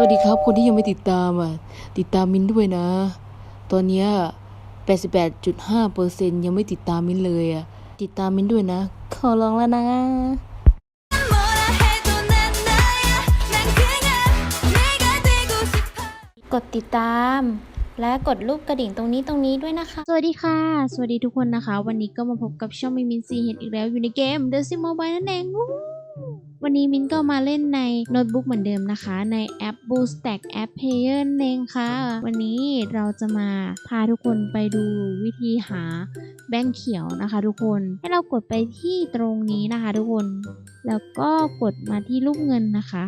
วัสดีครับ คนที่ยังไม่ติดตามอะติดตามมินด้วยนะ ตอนนี้แปดสิบแปดจุดห้าเปอร์เซ็นยังไม่ติดตามมินเลยอะติดตามมินด้วยนะ ขอลองแล้วนะกดติดตาม และกดรูปกระดิ่งตรงนี้ตรงนี้ด้วยนะคะ สวัสดีค่ะ สวัสดีทุกคนนะคะ วันนี้ก็มาพบกับช่องมิมินซีเฮดอีกแล้วอยู่ในเกมเด็กซิ Mobile นั่นเอง วันนี้มินก็มาเล่นในโน้ตบุ๊กเหมือนเดิมนะคะ ในแอป Boostack App Player นั่นเองค่ะ วันนี้เราจะมาพาทุกคนไปดูวิธีหาแบงค์เขียวนะคะ ทุกคนให้เรากดไปที่ตรงนี้นะคะ ทุกคน แล้วก็กดมาที่รูปเงินนะคะ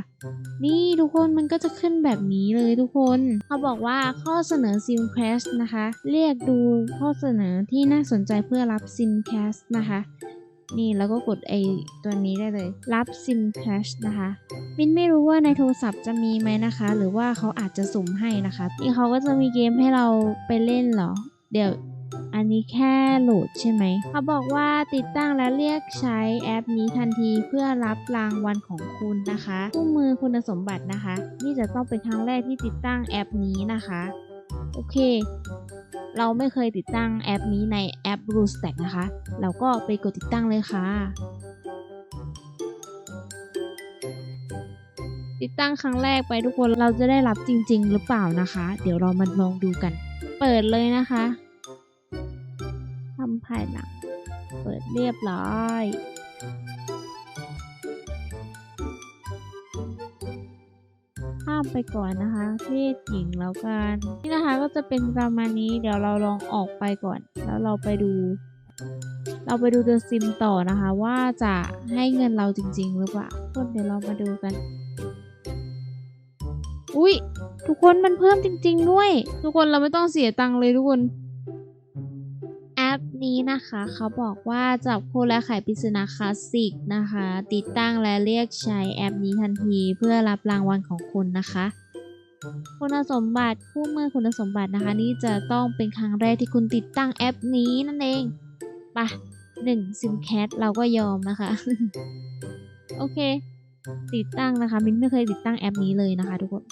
นี่ทุกคนมันก็จะขึ้นแบบนี้เลยทุกคนเขาบอกว่าข้อเสนอ Sim c a s h นะคะ เรียกดูข้อเสนอที่น่าสนใจเพื่อรับ Sim c a s h นะคะ นี่แล้วก็กดไอตัวนี้ได้เลย รับ Sim c a s h นะคะมินไม่รู้ว่าในโทรศัพท์จะมีไหมนะคะ หรือว่าเขาอาจจะสุ่มให้นะคะนี่เขาก็จะมีเกมให้เราไปเล่นเหรอ เดี๋ยวอันนี้แค่โหลดใช่ไหม เขาบอกว่าติดตั้งและเรียกใช้แอปนี้ทันทีเพื่อรับรางวัลของคุณนะคะคู่มือคุณสมบัตินะคะ นี่จะต้องเป็นครั้งแรกที่ติดตั้งแอปนี้นะคะ โอเค เราไม่เคยติดตั้งแอปนี้ในแอป BlueStack นะคะ เราก็ไปกดติดตั้งเลยค่ะ ติดตั้งครั้งแรกไปทุกคนเราจะได้รับจริง ๆ หรือเปล่านะคะ เดี๋ยวเรามาลองดูกัน เปิดเลยนะคะทำภายหลัง เปิดเรียบร้อยามไปก่อนนะคะ เพศหญิงแล้วกันนี่นะคะก็จะเป็นประมาณนี้เดี๋ยวเราลองออกไปก่อน แล้วเราไปดู เราไปดูเดอะซิมต่อนะคะ ว่าจะให้เงินเราจริง ๆ หรือเปล่าทุกคนเดี๋ยวเรามาดูกัน อุ้ยทุกคนมันเพิ่มจริง ๆ ด้วย ทุกคนเราไม่ต้องเสียตังค์เลยทุกคน นี้นะคะเขาบอกว่าจับคู่และไขปริศนาคลาสสิกนะคะ ติดตั้งและเรียกใช้แอปนี้ทันทีเพื่อรับรางวัลของคุณนะคะ คุณสมบัติคู่มือคุณสมบัตินะคะ นี่จะต้องเป็นครั้งแรกที่คุณติดตั้งแอปนี้นั่นเองปะหนึ่งซิมแคทเราก็ยอมนะคะ โอเค ติดตั้งนะคะ มินไม่เคยติดตั้งแอปนี้เลยนะคะทุกคน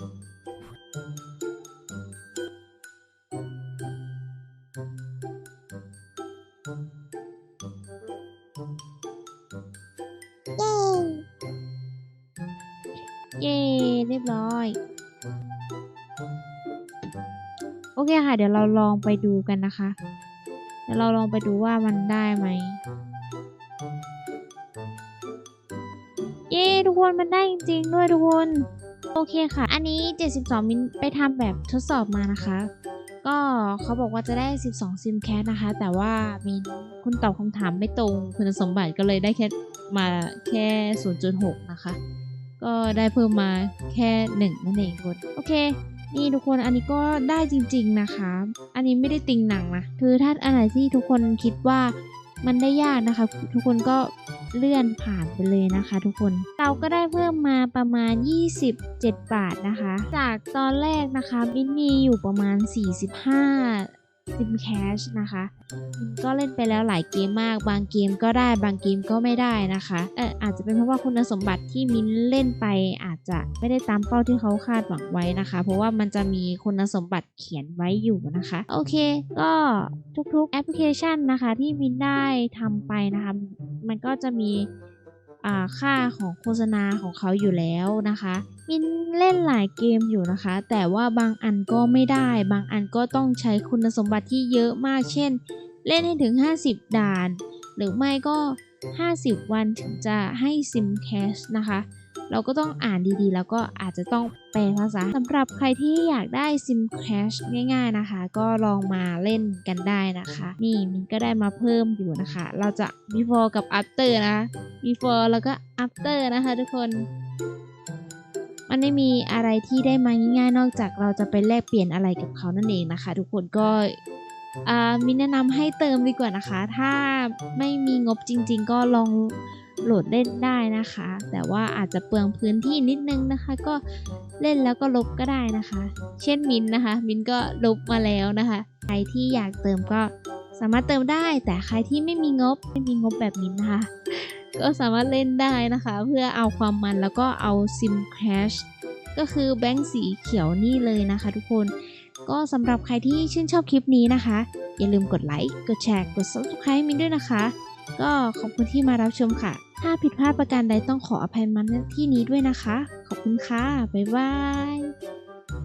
เย้เรียบร้อย โอเคค่ะ เดี๋ยวเราลองไปดูกันนะคะ เดี๋ยวเราลองไปดูว่ามันได้ไหม เย้ทุกคนมันได้จริงๆด้วยทุกคน โอเคค่ะ อันนี้ 72 มิลไปทำแบบทดสอบมานะคะก็เขาบอกว่าจะได้ 12 ซิมแคสนะคะ แต่ว่ามีคุณตอบคำถามไม่ตรง คุณสมบัติก็เลยได้แค่มาแค่ 0.6 นะคะ ก็ได้เพิ่มมาแค่หนึ่งนั่นเองคนโอเค นี่ทุกคนอันนี้ก็ได้จริง ๆนะคะ อันนี้ไม่ได้ติงหนังนะคือถ้าอันไหนที่ทุกคนคิดว่ามันได้ยากนะคะ ทุกคนก็เลื่อนผ่านไปเลยนะคะ ทุกคนเราก็ได้เพิ่มมาประมาณ 27 บาทนะคะ จากตอนแรกนะคะมินมีอยู่ประมาณ 45 ซิมแคชนะคะมินก็เล่นไปแล้วหลายเกมมาก บางเกมก็ได้บางเกมก็ไม่ได้นะคะเอออาจจะเป็นเพราะว่าคุณสมบัติที่มินเล่นไปอาจจะไม่ได้ตามเป้าที่เขาคาดหวังไว้นะคะ เพราะว่ามันจะมีคุณสมบัติเขียนไว้อยู่นะคะ โอเค ก็ทุกๆแอปพลิเคชันนะคะที่มินได้ทำไปนะคะ มันก็จะมี ค่าของโฆษณาของเขาอยู่แล้วนะคะ มินเล่นหลายเกมอยู่นะคะ แต่ว่าบางอันก็ไม่ได้ บางอันก็ต้องใช้คุณสมบัติที่เยอะมาก เช่น เล่นให้ถึง 50 ด่าน หรือไม่ก็ 50 วันถึงจะให้ซิมแคชนะคะ เราก็ต้องอ่านดีๆ แล้วก็อาจจะต้องแปลภาษาสำหรับใครที่อยากได้ซิมแคชง่าย ๆนะคะ ก็ลองมาเล่นกันได้นะคะ นี่มินก็ได้มาเพิ่มอยู่นะคะ เราจะ before กับ after นะคะ before แล้วก็ after นะคะทุกคนมันไม่มีอะไรที่ได้มาง่ายๆ นอกจากเราจะไปแลกเปลี่ยนอะไรกับเขานั่นเองนะคะ ทุกคนก็ มินแนะนำให้เติมดีกว่านะคะ ถ้าไม่มีงบจริง ๆ ก็ลองโหลดเล่นได้นะคะ แต่ว่าอาจจะเปลืองพื้นที่นิดนึงนะคะ ก็เล่นแล้วก็ลบก็ได้นะคะ เช่นมินนะคะ มินก็ลบมาแล้วนะคะ ใครที่อยากเติมก็สามารถเติมได้ แต่ใครที่ไม่มีงบไม่มีงบแบบมินนะคะ ก็สามารถเล่นได้นะคะ เพื่อเอาความมันแล้วก็เอาซิมแคชก็คือแบงค์สีเขียวนี่เลยนะคะ ทุกคน ก็สำหรับใครที่ชื่นชอบคลิปนี้นะคะ อย่าลืมกดไลค์ กดแชร์ กด subscribe มินด้วยนะคะ ก็ขอบคุณที่มารับชมค่ะ ถ้าผิดพลาดประการใดต้องขออภัยมาณที่นี้ด้วยนะคะ ขอบคุณค่ะ บ๊ายบาย